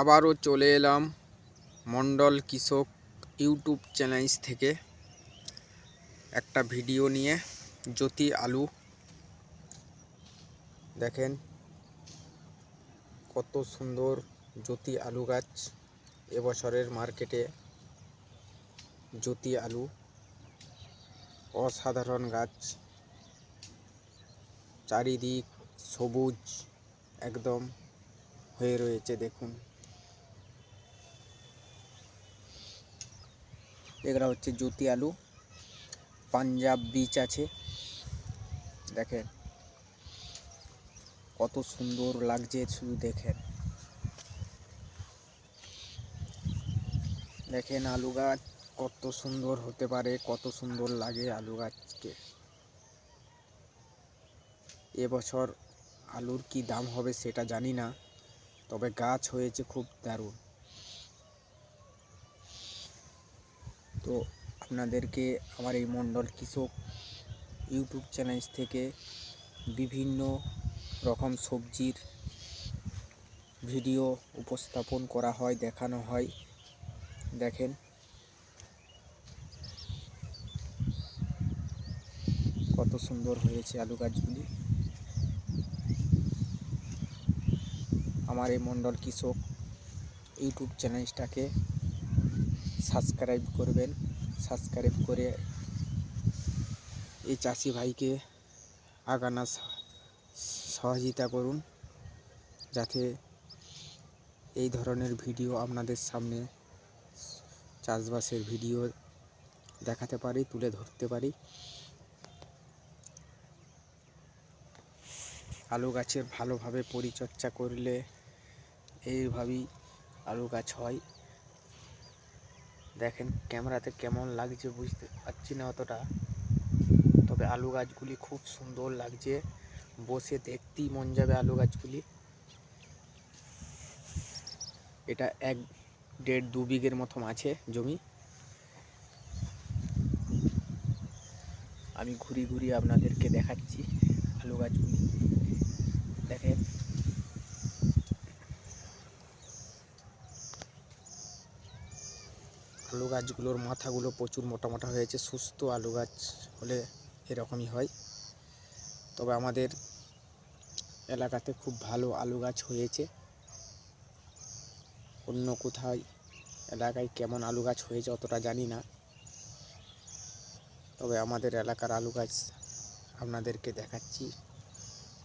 আবারও চলে এলাম মণ্ডল কৃষক ইউটিউব চ্যানেল থেকে একটা ভিডিও নিয়ে জ্যোতি আলু। দেখেন কত সুন্দর জ্যোতি আলু গাছ এবছরের মার্কেটে। জ্যোতি আলু অসাধারণ গাছ। চারিদিক সবুজ একদম হয়ে রয়েছে দেখুন। এগুলা হচ্ছে জ্যোতি আলু, পাঞ্জাব বীজ আছে। দেখেন, কত সুন্দর লাগছে শুধু দেখেন। দেখেন আলু গাছ কত সুন্দর হতে পারে, কত সুন্দর লাগে আলু গাছকে। এবছর আলুর কি দাম হবে সেটা জানি না, তবে গাছ হয়েছে খুব দারুণ। তো আপনাদেরকে আমার এই মণ্ডল কৃষক ইউটিউব চ্যানেল থেকে বিভিন্ন রকম সবজির ভিডিও উপস্থাপন করা হয়, দেখানো হয়। দেখেন। কত সুন্দর হয়েছে আলু গাছগুলি। আমার এই মণ্ডল কৃষক ইউটিউব চ্যানেলটাকে সাবস্ক্রাইব করবেন, সাবস্ক্রাইব করে এই চাষি ভাইকে আগানা সহযোগিতা করুন, যাতে এই ধরনের ভিডিও আপনাদের সামনে চাষবাসের ভিডিও দেখাতে পারি, তুলে ধরতে পারি। আলু গাছের ভালোভাবে পরিচর্যা করলে এইভাবেই আলু গাছ হয়। দেখেন ক্যামেরাতে কেমন লাগছে বুঝতে পারছি না অতটা। তবে আলু গাছগুলি খুব সুন্দর লাগছে। বসে দেখতেই মন যাবে আলু গাছগুলি। এটা এক দেড় দু বিঘের মতন আছে জমি। আমি ঘুরি ঘুরি আপনাদেরকে দেখাচ্ছি আলু গাছগুলি। দেখেন। আলু গাছগুলোর মাথাগুলো প্রচুর মোটা মোটা হয়েছে, সুস্থ আলু গাছ হলে এরকমই হয়। তবে আমাদের এলাকাতে খুব ভালো আলু গাছ হয়েছে। অন্য কোথায় এলাকায় কেমন আলু গাছ হয়েছে অতটা জানি না। তবে আমাদের এলাকার আলু গাছ আপনাদেরকে দেখাচ্ছি,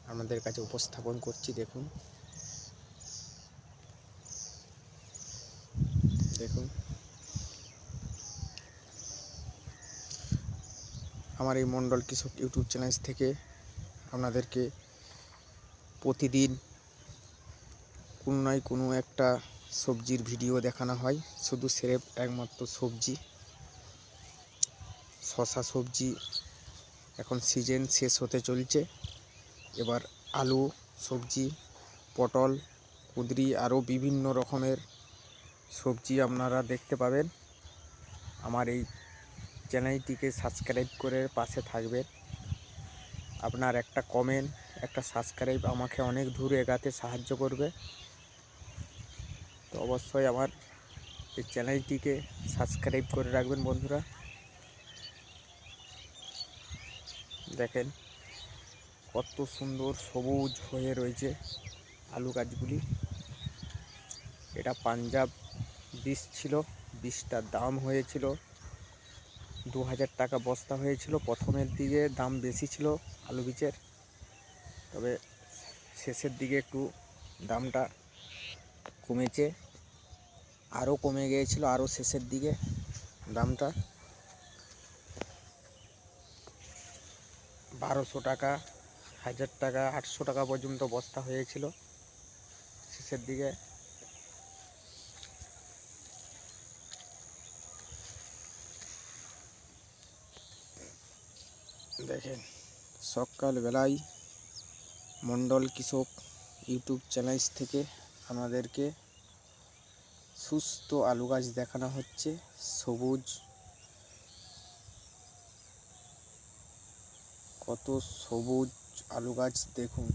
আপনাদের কাছে উপস্থাপন করছি, দেখুন। দেখুন। আমার এই মণ্ডল কৃষক ইউটিউব চ্যানেল থেকে আপনাদেরকে প্রতিদিন কোনো নয় কোনো একটা সবজির ভিডিও দেখানো হয়। শুধু সেরেফ একমাত্র সবজি শশা সবজি। এখন সিজন শেষ হতে চলছে। এবার আলু সবজি, পটল, কুঁদরি আরও বিভিন্ন রকমের সবজি আপনারা দেখতে পাবেন। আমার এই চ্যানেলটিকে সাবস্ক্রাইব করে পাশে থাকবেন। আপনার একটা কমেন্ট একটা সাবস্ক্রাইব আমাকে অনেক দূর এগাতে সাহায্য করবে। তো অবশ্যই আমার এই চ্যানেলটিকে সাবস্ক্রাইব করে রাখবেন বন্ধুরা। দেখেন, কত সুন্দর সবুজ হয়ে রয়েছে আলু গাছগুলি। এটা পাঞ্জাব বীজ ছিল, বীজটার দাম হয়েছিল দু হাজার টাকা বস্তা হয়েছিল। প্রথমের দিকে দাম বেশি ছিল আলু বীজের। তবে শেষের দিকে একটু দামটা কমেছে। আরও কমে গিয়েছিল, আরও শেষের দিকে দামটা। বারোশো টাকা, হাজার টাকা, আটশো টাকা পর্যন্ত বস্তা হয়েছিল। শেষের দিকে দেখেন। সকালবেলায় মণ্ডল কৃষক ইউটিউব চ্যানেল থেকে আমাদেরকে সুস্থ আলু গাছ দেখানো হচ্ছে, সবুজ। কত সবুজ আলু গাছ দেখুন।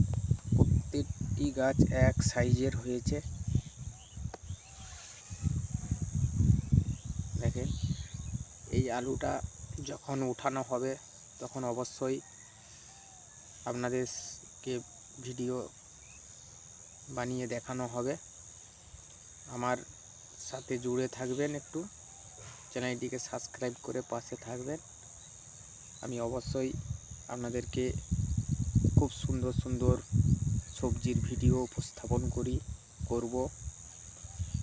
প্রত্যেকটি গাছ এক সাইজের হয়েছে। দেখেন, এই আলুটা যখন উঠানো হবে তখন অবশ্যই আপনাদেরকে ভিডিও বানিয়ে দেখানো হবে। আমার সাথে জুড়ে থাকবেন একটু। চ্যানেলটিকে সাবস্ক্রাইব করে পাশে থাকবেন। আমি অবশ্যই আপনাদেরকে খুব সুন্দর সুন্দর সবজির ভিডিও উপস্থাপন করি, করব।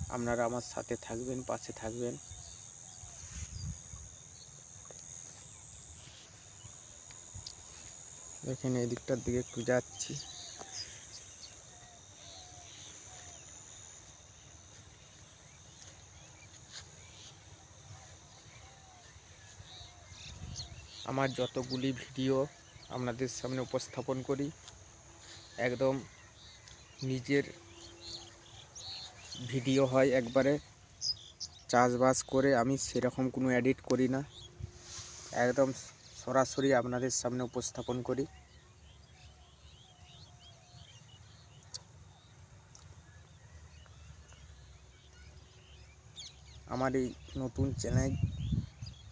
আপনারা আমার সাথে থাকবেন, পাশে থাকবেন। দেখেন এই দিকটার দিকে একটু যাচ্ছি। আমার যতগুলি ভিডিও আপনাদের সামনে উপস্থাপন করি, একদম নিজের ভিডিও হয় একবারে। চাষবাস করে আমি সেরকম কোনো এডিট করি না। একদম সরাসরি আপনাদের সামনে উপস্থাপন করি। আমার এই নতুন চ্যানেল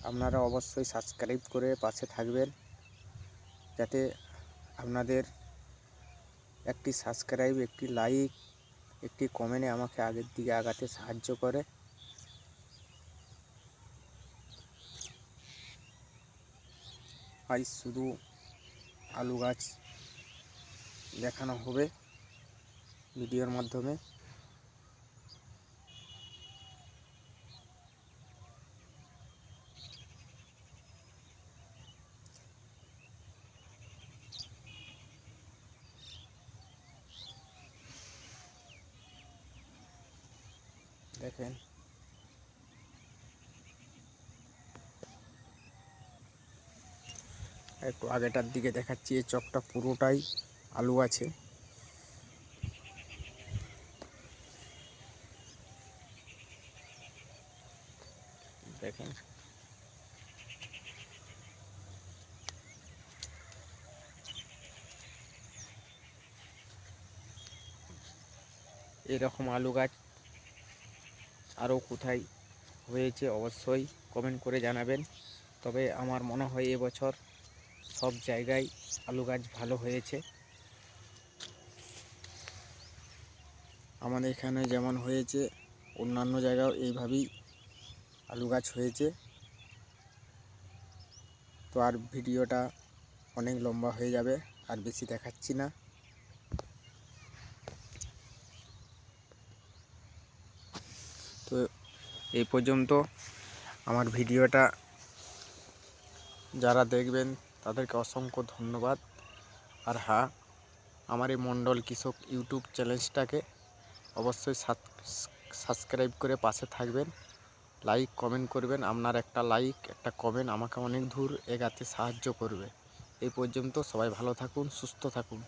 আপনারা অবশ্যই সাবস্ক্রাইব করে পাশে থাকবেন, যাতে আপনাদের একটি সাবস্ক্রাইব, একটি লাইক, একটি কমেন্টে আমাকে আগের দিকে আগাতে সাহায্য করে। আজ শুধু আলু গাছ দেখানো হবে ভিডিওর মাধ্যমে। দেখেন। একটু আগেটার দিকে দেখাচ্ছি, এই চকটা পুরোটাই আলু আছে। দেখেন। এরকম আলু গাছ আরও কোথায় হয়েছে অবশ্যই কমেন্ট করে জানাবেন। তবে আমার মনে হয় এবছর সব জায়গায় আলু গাছ ভালো হয়েছে। আমাদের এখানে যেমন হয়েছে, অন্যান্য জায়গাও এইভাবেই আলু গাছ হয়েছে। তো আর ভিডিওটা অনেক লম্বা হয়ে যাবে, আর বেশি দেখাচ্ছি না। তো এই পর্যন্ত আমার ভিডিওটা, যারা দেখবেন তাদেরকে অসংখ্য ধন্যবাদ। আর হ্যাঁ আমার এই মণ্ডল কৃষক ইউটিউব চ্যানেলটাকে অবশ্যই সাবস্ক্রাইব করে পাশে থাকবেন। লাইক, কমেন্ট করবেন। আপনার একটা লাইক, একটা কমেন্ট আমাকে অনেক দূর এগাতে সাহায্য করবে। এই পর্যন্ত সবাই ভালো থাকুন, সুস্থ থাকুন।